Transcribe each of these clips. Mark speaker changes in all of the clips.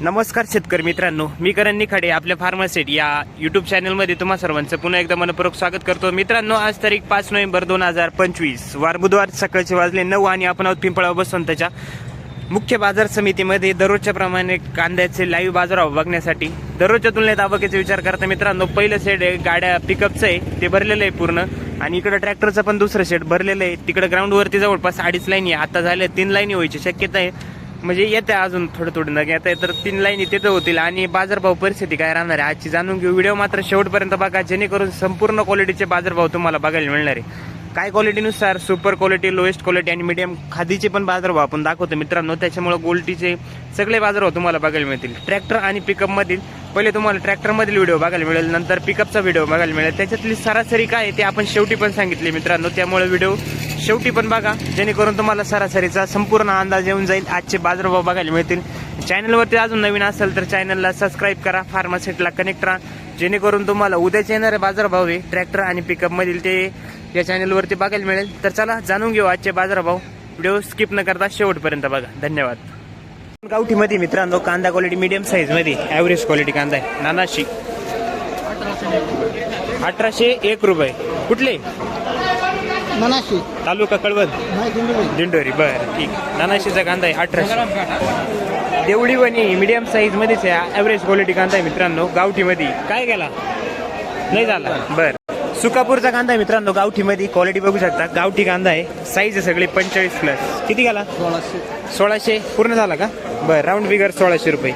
Speaker 1: नमस्कार शेतकरी मित्रांनो मी करण निखाडे आपल्या फार्मासेट या युट्यूब चॅनलमध्ये तुम्हा सर्वांचं पुन्हा एकदा मनपूर्वक स्वागत करतो. मित्रांनो आज तारीख पाच नोव्हेंबर दोन हजार पंचवीस. वार बुधवार सकाळचे वाजले नऊ आणि आपण आहोत पिंपळा बसवंतच्या. मुख्य बाजार समितीमध्ये दररोजच्या प्रमाणे कांद्याचे लाईव्ह बाजारभाव बघण्यासाठी. दररोजच्या तुलनेत आवकेचा विचार करता मित्रांनो पहिलं शेड आहे गाड्या पिकअपचं आहे ते भरलेलं आहे पूर्ण. आणि इकडं ट्रॅक्टरचं पण दुसरं शेड भरलेलं आहे. तिकडं ग्राउंडवरती जवळपास अडीच लाईनी आहे. आता झाल्या तीन लाईनी व्हायची शक्यता आहे. म्हणजे येते अजून थोडं थोडं नग आता तर तीन लाईन तिथं होतील. आणि बाजारभाव परिस्थिती काय राहणार आहे? आजची जाणून घेऊ. व्हिडिओ मात्र शेवटपर्यंत बघा जेणेकरून संपूर्ण क्वालिटीचे बाजारभाव तुम्हाला बघायला मिळणार आहे. काय क्वालिटीनुसार सुपर क्वालिटी लोएस्ट क्वालिटी आणि मीडियम खादीचे पण बाजारभाव आपण दाखवतो मित्रांनो. त्याच्यामुळे गोल्टीचे सगळे बाजारभाव तुम्हाला बघायला मिळतील. ट्रॅक्टर आणि पिकअप मधील पहिले तुम्हाला ट्रॅक्टर मधील व्हिडिओ बघायला मिळेल नंतर पिकअपचा व्हिडिओ बघायला मिळेल. त्याच्यातली सरासरी काय आहे ते आपण शेवटी पण सांगितले मित्रांनो. त्यामुळे व्हिडिओ शेवटी पण बघा जेणेकरून तुम्हाला सरासरीचा संपूर्ण अंदाज येऊन जाईल. आजचे बाजारभाव बघायला मिळतील. चॅनलवरती अजून नवीन असेल तर चॅनलला सबस्क्राईब करा फार्मासेटला कनेक्ट राहा. जेणेकरून तुम्हाला उद्याचे येणारे बाजारभाव आहे ट्रॅक्टर आणि पिकअप मधील ते या चॅनलवरती बघायला मिळेल. तर चला जाणून घेऊ आजचे बाजारभाव. व्हिडिओ स्किप न करता शेवटपर्यंत बघा. धन्यवाद. गावठीमध्ये मित्रांनो कांदा क्वालिटी मीडियम साईजमध्ये. ॲव्हरेज क्वालिटी कांदा आहे. नानाशी. अठराशे एक रुपये. कुठले? तालुका कळवण.
Speaker 2: मिळेल
Speaker 1: दिंडोरी. बरं ठीक. नानाशीचा कांदा आहे अठराशे. देवडी वणी मीडियम साईज मध्येच आहे. ॲव्हरेज क्वालिटी कांदा आहे मित्रांनो गावठीमध्ये. काय गेला नाही झाला. बर. सुकापूरचा कांदा आहे मित्रांनो गावठीमध्ये. क्वालिटी बघू शकता. गावठी कांदा आहे. साईज आहे सगळी पंचेचाळीस प्लस किती गेला
Speaker 2: सोळाशे.
Speaker 1: सोळाशे. पूर्ण झाला का? बरं राऊंड फिगर सोळाशे रुपये.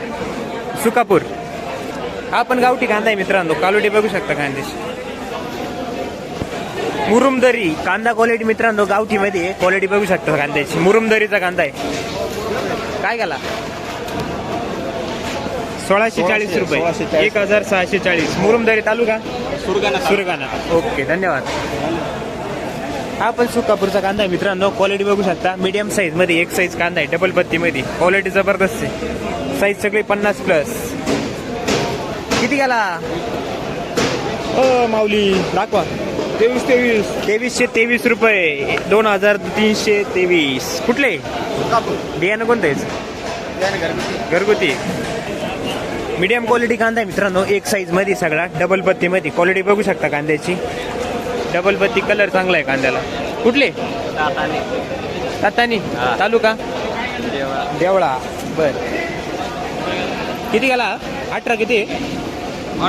Speaker 1: सुकापूर. हा पण गावठी कांदा आहे मित्रांनो. क्वालिटी बघू शकता कांद्याची. मुरुमदरी. कांदा क्वालिटी मित्रांनो गावठीमध्ये. क्वालिटी बघू शकता कांद्याची. मुरुमदरीचा कांदा आहे. काय गेला सोळाशे चाळीस रुपये. एक हजार सहाशे चाळीस. मुरुमदरी तालुका?
Speaker 2: सुरगाणा
Speaker 1: सुरगाणा. ओके धन्यवाद. हा पण सुकापूरचा कांदा आहे मित्रांनो. क्वालिटी बघू शकता. मीडियम साईजमध्ये एक साईज कांदा आहे डबल पत्ती मध्ये क्वालिटी जबरदस्त आहे. साईज सगळी पन्नास प्लस किती गेला? माऊली दाखवा. तेवीस तेवीस. तेवीसशे तेवीस रुपये. दोन हजार तीनशे तेवीस. कुठले? बियाणं कोणतं? आहे घरगुती. मीडियम क्वालिटी कांदा आहे मित्रांनो एक साईजमध्ये सगळा डबल पत्ती मध्ये क्वालिटी बघू शकता कांद्याची. डबल पत्ती कलर चांगला आहे कांद्याला. कुठले? तातानी. तालुका? देवळा. बर. किती गेला? अठरा किती?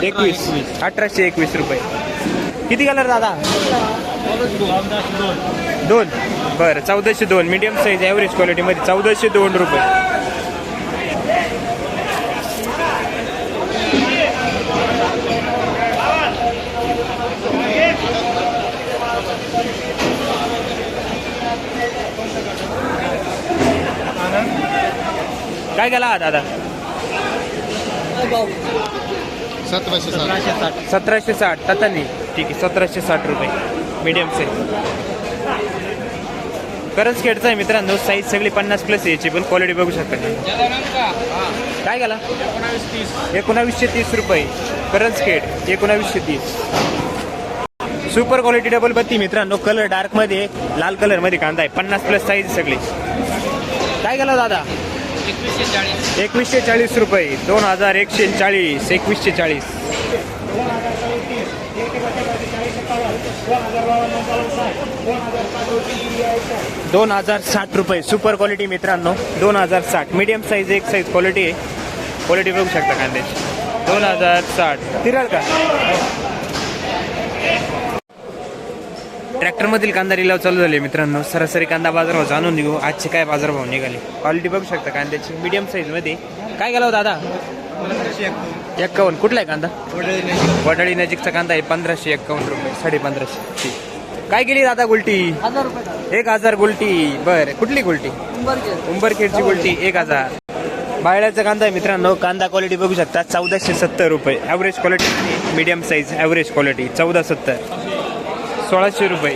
Speaker 1: एकवीस. अठराशे एकवीस रुपये. किती कलर दादा? दोन. बरं चौदाशे दोन. मीडियम साईज ॲव्हरेज क्वालिटीमध्ये चौदाशे दोन रुपये. काय गेला हा दादा?
Speaker 2: सतराशे साठ.
Speaker 1: सतराशे साठ. तातानी. ठीक आहे सतराशे साठ रुपये. मीडियम साईज करंज खेडचा आहे मित्रांनो साईज सगळी पन्नास प्लस याची पण क्वालिटी बघू शकता काय गेला? एकोणावीसशे तीस रुपये. करंज खेड एकोणावीसशे तीस. सुपर क्वालिटी डबल बत्ती मित्रांनो कलर डार्कमध्ये लाल कलरमध्ये कांदा आहे. पन्नास प्लस साईज सगळी. काय गेला दादा?
Speaker 2: एकवीसशे चाळीस.
Speaker 1: रुपये. दोन हजार एकशे चाळीस एकवीसशे चाळीस. दोन हजार साठ रुपये. सुपर क्वालिटी मित्रांनो दोन हजार साठ. मीडियम साईज एक साईज क्वालिटी आहे क्वालिटी बघू शकता कांद्याची दोन हजार साठ. तिराल का? ट्रॅक्टरमधील कांदा लिलाव चालू झाले मित्रांनो. सरासरी कांदा बाजारभाव जाणून देऊ आजचे काय बाजारभाव निघाले? क्वालिटी बघू शकता कांद्याची मीडियम साईजमध्ये. काय गेला हो दादा? एक्कावन्न कुठला आहे कांदा? वडाळी नजीकचा कांदा आहे. पंधराशे एक्कावन्न रुपये. साडे पंधराशे. काय गेली दादा गुलटी? एक हजार गुलटी. बर. कुठली गुलटी? उंबरखेडची गुलटी. एक हजार. बायळ्याचा कांदा आहे मित्रांनो. कांदा क्वालिटी बघू शकता. चौदाशे सत्तर रुपये. Average quality medium size average quality चौदा सत्तर. सोळाशे रुपये.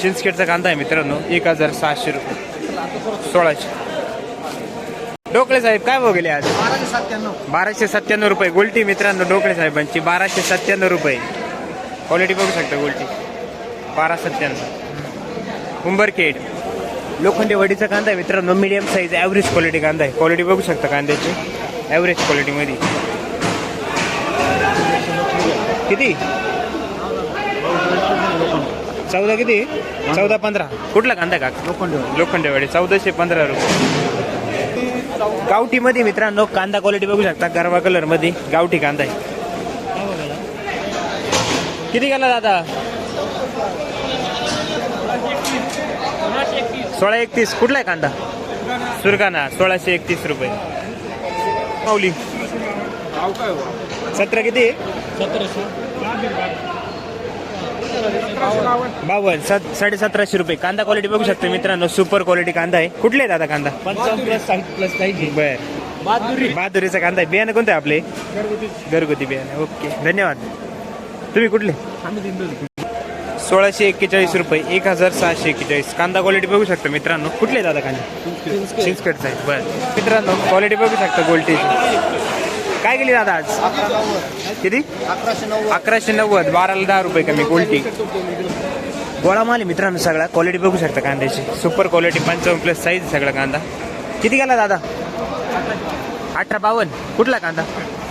Speaker 1: चिंचखेडचा कांदा आहे मित्रांनो एक हजार सहाशे रुपये. सोळाशे. डोकळे साहेब काय गेले आज?
Speaker 2: बाराशे सत्त्याण्णव.
Speaker 1: बाराशे सत्त्याण्णव रुपये. गोल्टी मित्रांनो डोकळे साहेबांची बाराशे सत्त्याण्णव रुपये. क्वालिटी बघू शकता गोल्टी. बारा सत्त्याण्णव. उंबरखेड. लोखंडी वडीचा कांदा आहे मित्रांनो मीडियम साईज ॲव्हरेज क्वालिटी कांदा आहे. क्वालिटी बघू शकता कांद्याची. ॲव्हरेज क्वालिटीमध्ये किती? चौदा किती? चौदा पंधरा. कुठला कांदा का लोखंडेवाडी. चौदाशे पंधरा रुपये. गावठीमध्ये मित्रांनो कांदा क्वालिटी बघू शकता गरवा कलरमध्ये गावठी कांदा आहे. किती गेला दादा? सोळा एकतीस. कुठला आहे कांदा? सुरगाणा सोळाशे एकतीस रुपये. माऊली. सतरा किती? बावन्न सात साडे सतराशे रुपये. कांदा क्वालिटी बघू शकतो मित्रांनो सुपर क्वालिटी कांदा आहे. कुठले दादा कांदा? बर. बहादुरीचा कांदा आहे. बियाणं कोणतं आहे आपले? घरगुती. बियाणं. ओके. धन्यवाद. तुम्ही कुठले? सोळाशे एक्केचाळीस रुपये. एक हजार सहाशे एक्केचाळीस. कांदा क्वालिटी बघू शकता मित्रांनो. कुठले दादा कांदा? चिंचकडचा आहे बरं. मित्रांनो क्वालिटी बघू शकता गोल्टीची. काय गेली दादा आज? किती?
Speaker 2: अकराशे नव्वद.
Speaker 1: अकराशे नव्वद बाराला दहा रुपये कमी. गोल्टी गोळा माल मित्रांनो सगळा. क्वालिटी बघू शकता कांद्याची. सुपर क्वालिटी पंचावन्न प्लस साईज सगळा कांदा. किती गेला दादा? अठरा बावन्न. कुठला कांदा?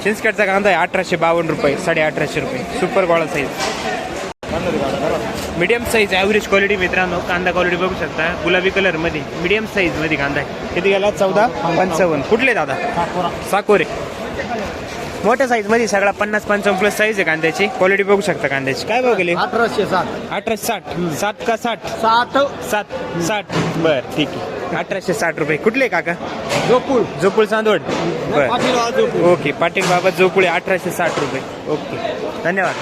Speaker 1: चिंचखेडचा कांदा आहे. अठराशे बावन्न रुपये साडे अठराशे रुपये. सुपर गोळा size medium size average quality मित्रांनो. कांदा क्वालिटी बघू शकता. गुलाबी कलरमध्ये मीडियम साईजमध्ये कांदा आहे. किती गेला? चौदा? पंचावन्न. कुठले दादा? साकोरे. मोठ्या साईजमध्ये सगळा पन्नास पंचावन्न प्लस साईज आहे कांद्याची. क्वालिटी बघू शकता कांद्याची. काय भाव गेले
Speaker 2: अठराशे साठ.
Speaker 1: अठराशे साठ. सात का साठ?
Speaker 2: साठ.
Speaker 1: सात. साठ. बर ठीक आहे. अठराशे साठ रुपये. कुठले काका?
Speaker 2: जोपूर
Speaker 1: जोपुळ चांदोड बर. ओके पाटील बाबा जोपुळे अठराशे साठ रुपये. ओके धन्यवाद.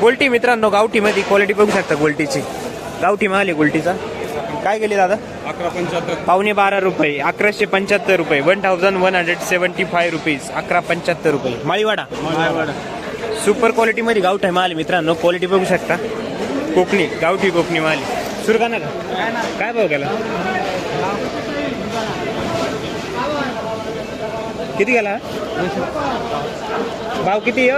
Speaker 1: गोल्टी मित्रांनो गावठीमध्ये क्वालिटी बघू शकता गोल्टीची. गावठी माल आहे गोल्टीचा. काय गेली दादा?
Speaker 2: अकरा पंच्याहत्तर.
Speaker 1: पावणे बारा रुपये अकराशे पंच्याहत्तर रुपये one thousand one hundred seventy five rupees अकरा पंच्याहत्तर रुपये. माळीवाडा? सुपर क्वालिटीमध्ये गावठ आहे माल मित्रांनो. क्वालिटी बघू शकता. कोकणी गावठी कोकणी माल. सुरगाणा का? काय भाव गेला? किती गेला? भाव किती?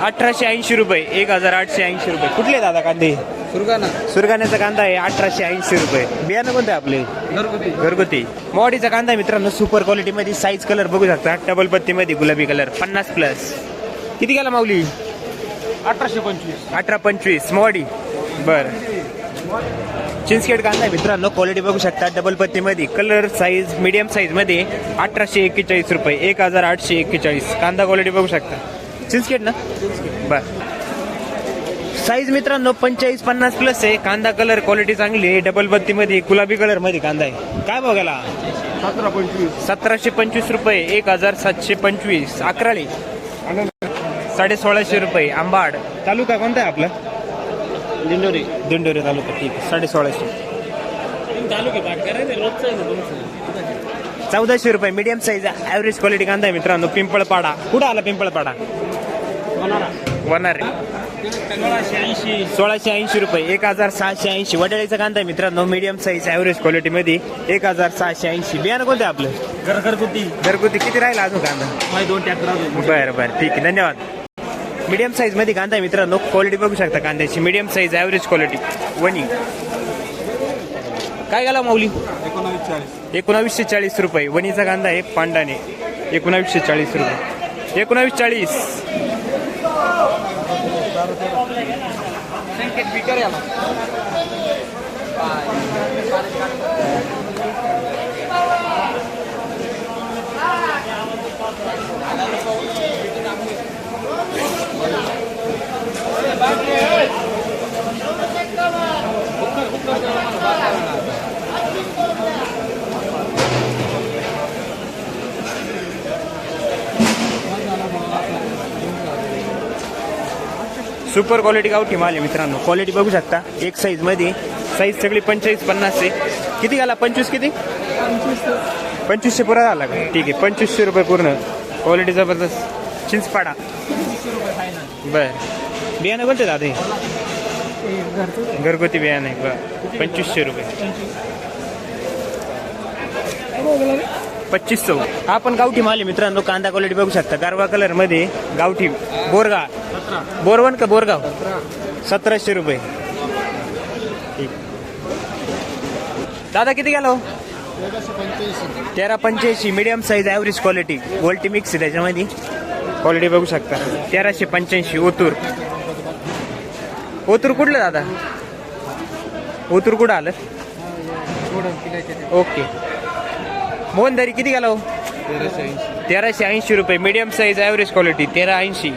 Speaker 1: अठराशे ऐंशी रुपये एक हजार आठशे ऐंशी रुपये. कुठले दादा कांदे?
Speaker 2: सुरगाणा.
Speaker 1: सुरगाण्याचा कांदा आहे अठराशे ऐंशी रुपये. बियाणं कोणतं आहे आपले?
Speaker 2: घरगुती.
Speaker 1: घरगुती. मोवाडीचा कांदा आहे मित्रांनो सुपर क्वालिटी मध्ये साईज कलर बघू शकता. डबल पत्ती मध्ये गुलाबी कलर पन्नास प्लस किती गेला माऊली?
Speaker 2: अठराशे पंचवीस.
Speaker 1: अठरा पंचवीस. मोवाडी बर. चिंचखेड कांदा आहे मित्रांनो क्वालिटी बघू शकता. डबल पत्ती मध्ये कलर साईज मीडियम साईजमध्ये अठराशे एक्केचाळीस रुपये. एक हजार आठशे एक्केचाळीस. कांदा क्वालिटी बघू शकता. चिंचखेड ना? बर. साईज मित्रांनो पंचेचाळीस पन्नास प्लस आहे. कांदा कलर क्वालिटी चांगली आहे. डबल बत्ती मध्ये गुलाबी कलरमध्ये कांदा आहे. काय गेला?
Speaker 2: सतरा पंचवीस.
Speaker 1: सतराशे पंचवीस रुपये एक हजार सातशे पंचवीस. अकराळी. साडे सोळाशे रुपये आंबाड. तालुका कोणता आहे आपला?
Speaker 2: दिंडोरी.
Speaker 1: दिंडोरी तालुका ठीक आहे. साडे सोळाशे चौदाशे रुपये मीडियम साईज ॲव्हरेज क्वालिटी कांदा आहे मित्रांनो. पिंपळपाडा. कुठं आला पिंपळपाडा? वनार सोळाशे ऐंशी. रुपये. एक हजार सहाशे ऐंशी. वडाळीचा कांदा मित्रांनो. मीडियम साईज ॲव्हरेज क्वालिटीमध्ये एक हजार सहाशे ऐंशी. बियाणं कोणतं आपलं?
Speaker 2: घरगुती.
Speaker 1: घरगुती. किती राहिला अजून कांदा?
Speaker 2: दोन ट्रॅक्टर
Speaker 1: बरं बरं. ठीक आहे. धन्यवाद. मीडियम साईजमध्ये कांदा आहे मित्रांनो. क्वालिटी बघू शकता कांद्याची. मीडियम साईज ॲव्हरेज क्वालिटी वनी काय गेला माऊली?
Speaker 2: एकोणावीस चाळीस.
Speaker 1: एकोणावीसशे चाळीस रुपये. वणीचा कांदा आहे पांडाने. एकोणावीसशे चाळीस रुपये. एकोणावीस चाळीस. संकेत मीटर आला Thank you. सुपर क्वालिटी गावठी माल आहे मित्रांनो. क्वालिटी बघू शकता. एक साईजमध्ये साईज सगळी पंचेचाळीस पन्नास आहे. किती घाला? पंचवीस किती? पंचवीसशे पुरा झाला का? ठीक आहे. पंचवीसशे रुपये पूर्ण. क्वालिटी जबरदस्त. चिंचपाडा बर. बियाणं कोणते दादा घरगुती बियाणं आहे. बर. पंचवीसशे रुपये. पच्चीस सौ आपण गावठी माल आहे मित्रांनो कांदा क्वालिटी बघू शकता. गारवा कलरमध्ये गावठी बोरगा बोरवन का बोरगाव? सतराशे रुपये. ठीक. दादा किती गेलो? तेरा पंच्याऐंशी. मिडियम साईज ॲव्हरेज क्वालिटी गोल्टी मिक्स आहे त्याच्यामध्ये. क्वालिटी बघू शकता. तेराशे पंच्याऐंशी. ओतूर. ओतूर कुठलं दादा? ओतूर कुठं आलं? ओके. मोहनदारी किती गेला हो? तेराशे ऐंशी. रुपये. मीडियम साईज ॲव्हरेज क्वालिटी तेरा ऐंशी.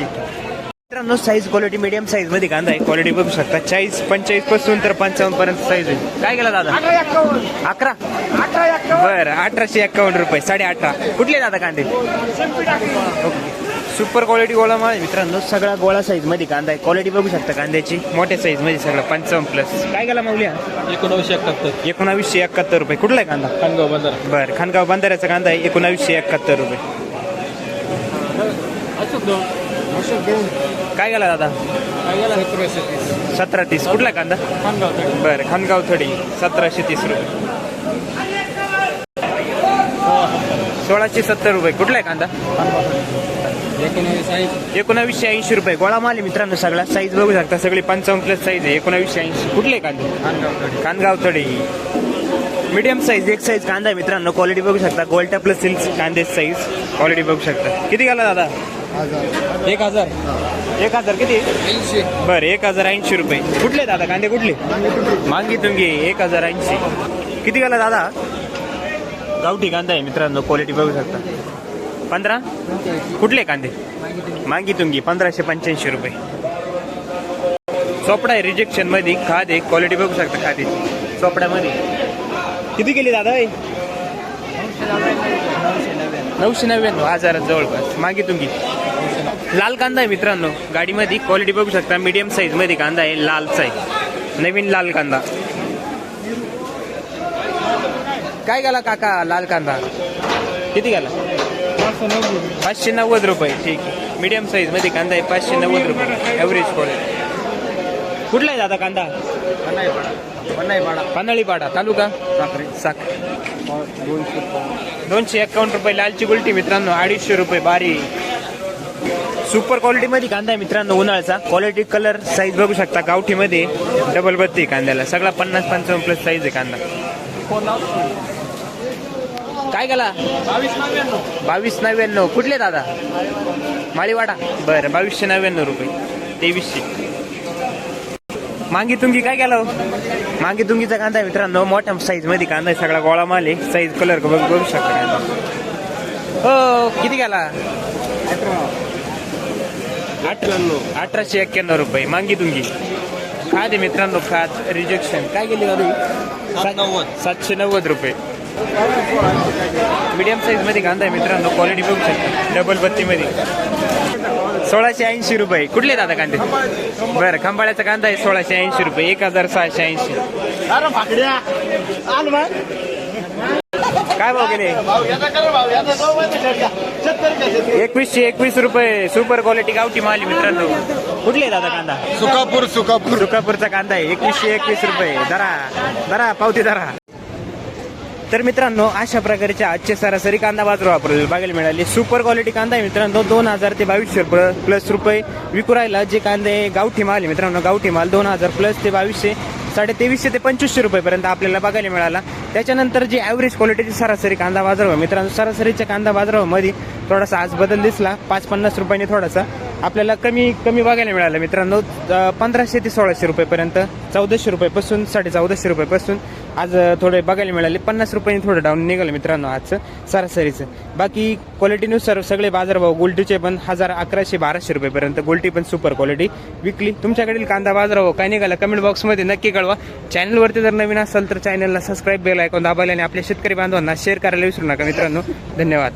Speaker 1: मित्रांनो साईज क्वालिटी मीडियम साईजमध्ये कांदा आहे. क्वालिटी बघू शकता. चाळीस पंचेचाळीसपासून तर पंचावन्न पर्यंत साईज आहे. काय गेला दादा? अकरा? बरं अठराशे एक्कावन्न रुपये साडे अठरा कुठले दादा कांदे? ओके. सुपर क्वालिटी गोळा माल मित्रांनो. सगळा गोळा साईजमध्ये कांदा आहे. क्वालिटी बघू शकता कांद्याची. मोठ्या साईजमध्ये सगळं पंचावन्न प्लस काय गेला माऊल्या?
Speaker 2: एकोणावीसशे एकाहत्तर.
Speaker 1: एकोणावीसशे एकाहत्तर रुपये. कुठला आहे कांदा?
Speaker 2: खानगाव बाजार
Speaker 1: बरं खानगाव बंधाऱ्याचा कांदा आहे एकोणावीसशे एकाहत्तर रुपये. काय गेला दादा? सतरा तीस. कुठला कांदा? बरं खानगाव थडी. सतराशे तीस रुपये. सोळाशे सत्तर रुपये. कुठला आहे कांदा? एकोणावीसशे ऐंशी. रुपये. गोळा माल आहे मित्रांनो सगळा. साईज बघू शकता. सगळी पंचावन्न प्लस साईज आहे. एकोणावीसशे ऐंशी. कुठले कांदे? कानगाव थडी मीडियम साईज एक साईज कांदा आहे मित्रांनो. क्वालिटी बघू शकता. गोल्टा प्लस सिल्क कांदे साईज क्वालिटी बघू शकता. किती घाला दादा?
Speaker 2: एक हजार.
Speaker 1: एक हजार किती? बरं एक हजार ऐंशी रुपये. कुठले दादा? कांदे कुठले? मांगी तुंगी. एक हजार ऐंशी. किती घाला दादा? गावठी कांदा आहे मित्रांनो. क्वालिटी बघू शकता. पंधरा? कुठले कांदे? मांगी तुंगी पंधराशे पंच्याऐंशी रुपये. चोपडा आहे रिजेक्शनमध्ये खादे क्वालिटी बघू शकता खादे चोपड्यामध्ये किती गेली दादा नऊशे नव्याण्णव हजारात जवळपास. मागे तुंगी. लाल कांदा आहे मित्रांनो. गाडीमध्ये क्वालिटी बघू शकता. मीडियम साईजमध्ये कांदा आहे. लालचा आहे. नवीन लाल कांदा. काय गेला काका? लाल कांदा. किती गेला? पाचशे नव्वद रुपये ठीक आहे. मीडियम साईजमध्ये कांदा आहे पाचशे नव्वद रुपये. ॲव्हरेज क्वालिटी कुठला आहे दादा कांदा? पानळीपाडा तालुका?
Speaker 2: साखरे दोनशे
Speaker 1: एकावन्न रुपये लालची गुलटी मित्रांनो. अडीचशे रुपये बारी सुपर क्वालिटी मध्ये कांदा आहे मित्रांनो उन्हाळ्याचा. क्वालिटी कलर साईज बघू शकता. गावठी मध्ये डबल बत्ती कांद्याला. सगळा पन्नास पंचावन्न प्लस साईज आहे कांदा. काय गेला
Speaker 2: बावीस नव्याण्णव.
Speaker 1: कुठले दादा? माळीवाडा. बरं बावीसशे नव्याण्णव रुपये. तेवीसशे. मांगी तुंगी काय केलं मांगी तुंगीचा कांदा आहे मित्रांनो. मोठ्या साईजमध्ये कांदा आहे. सगळा गोळा माल आहे. साईज कलर बघ बघू शकता हो किती गेला अठराशे एक्क्याण्णव रुपये. मांगी तुंगी. खाद आहे मित्रांनो खाद. रिजेक्शन काय गेली दादा?
Speaker 2: सात नव्वद.
Speaker 1: सातशे नव्वद रुपये. मीडियम साईजमध्ये कांदा आहे मित्रांनो क्वालिटी बघू शकता. डबल बत्ती मध्ये सोळाशे ऐंशी रुपये. कुठले दादा कांदे? बरं खंबाळ्याचा कांदा आहे सोळाशे ऐंशी रुपये. एक हजार सहाशे ऐंशी. काय भाव गेले? एकवीसशे एकवीस रुपये. सुपर क्वालिटी गावठी माल मित्रांनो. कुठले दादा कांदा?
Speaker 2: सुकापूर सुकापूर.
Speaker 1: सुकापूरचा कांदा आहे. एकवीसशे एकवीस रुपये. दरा दरा पावती दरा तर मित्रांनो अशा प्रकारचे आजचे सरासरी कांदा बाजार वापरले बघायला मिळाले. सुपर क्वालिटी कांदा आहे मित्रांनो दोन हजार ते बावीसशे रुपये प्लस रुपये विकू राहिला. जे कांदे गावठी माल आहे मित्रांनो गावठी माल दोन हजार प्लस ते बावीसशे साडे तेवीसशे ते पंचवीसशे रुपयेपर्यंत आपल्याला बघायला मिळाला. त्याच्यानंतर जे ॲव्हरेज क्वालिटीची सरासरी कांदा बाजार मित्रांनो सरासरीच्या कांदा बाजारामध्ये थोडासा आज बदल दिसला. पाच पन्नास रुपयांनी थोडासा आपल्याला कमी कमी बघायला मिळालं मित्रांनो. पंधराशे ते सोळाशे रुपयेपर्यंत चौदाशे रुपयेपासून साडे चौदाशे रुपयेपासून आज थोडे बघायला मिळाले. पन्नास रुपयांनी थोडं डाऊन निघालं मित्रांनो आजचं सरासरीचं. बाकी क्वालिटीनुसार सगळे बाजारभाव गोल्टीचे पण हजार अकराशे बाराशे रुपयेपर्यंत गोल्टी पण सुपर क्वालिटी विकली. तुमच्याकडील कांदा बाजारभाव काय निघाला? कमेंट बॉक्समध्ये नक्की कळवा. चॅनलवरती जर नवीन असाल तर चॅनलला सबस्क्राईब बेल ऐकून दाबायला आणि आपल्या शेतकरी बांधवांना शेअर करायला विसरू नका मित्रांनो. धन्यवाद.